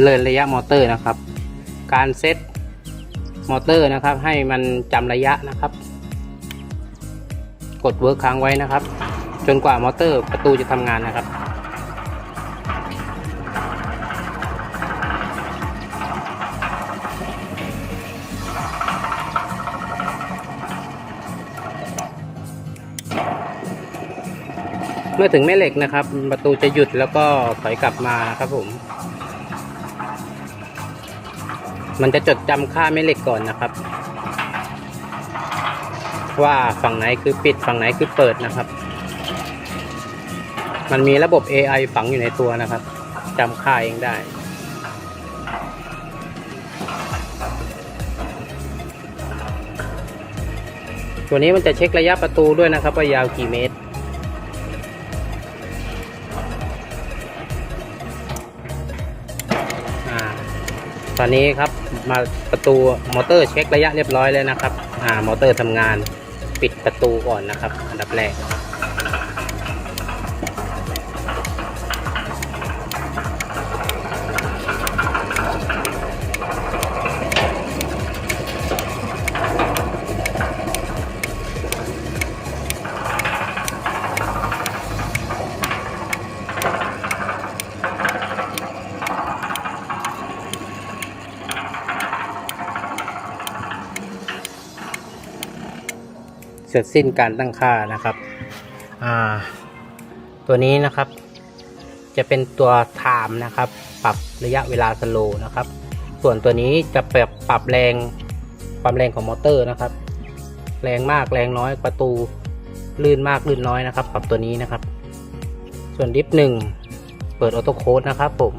เลินระยะมอเตอร์นะครับ การเซตมอเตอร์นะครับ ให้มันจำระยะนะครับ กดเวิร์กค้างไว้นะครับ จนกว่ามอเตอร์ประตูจะทำงานนะครับเมื่อถึงแม่เหล็กนะครับ ประตูจะหยุดแล้วก็ถอยกลับมานะครับผม มันจะจดจำค่าแม่เหล็กก่อนนะครับ ว่าฝั่งไหนคือปิดฝั่งไหนคือเปิดนะครับ มันมีระบบ AI ฝังอยู่ในตัวนะครับจำค่าเองได้ตัวนี้มันจะเช็คระยะประตูด้วยนะครับว่ายาวกี่เมตร ตอนนี้ครับมาประตูมอเตอร์เช็คระยะเรียบร้อยแล้วนะครับ อ่ามอเตอร์ทำงานปิดประตูก่อนนะครับ อันดับแรก เสร็จสิ้นการตั้งค่านะครับตัวนี้นะครับ จะเป็นตัวไทม์นะครับ ปรับระยะเวลาสโลนะครับ ส่วนตัวนี้จะปรับปรับแรงความแรงของมอเตอร์นะครับ แรงมากแรงน้อยประตูลื่นมากลื่นน้อยนะครับ ปรับตัวนี้นะครับ ส่วนดิฟหนึ่งเปิดออโต้โค้ดนะครับผม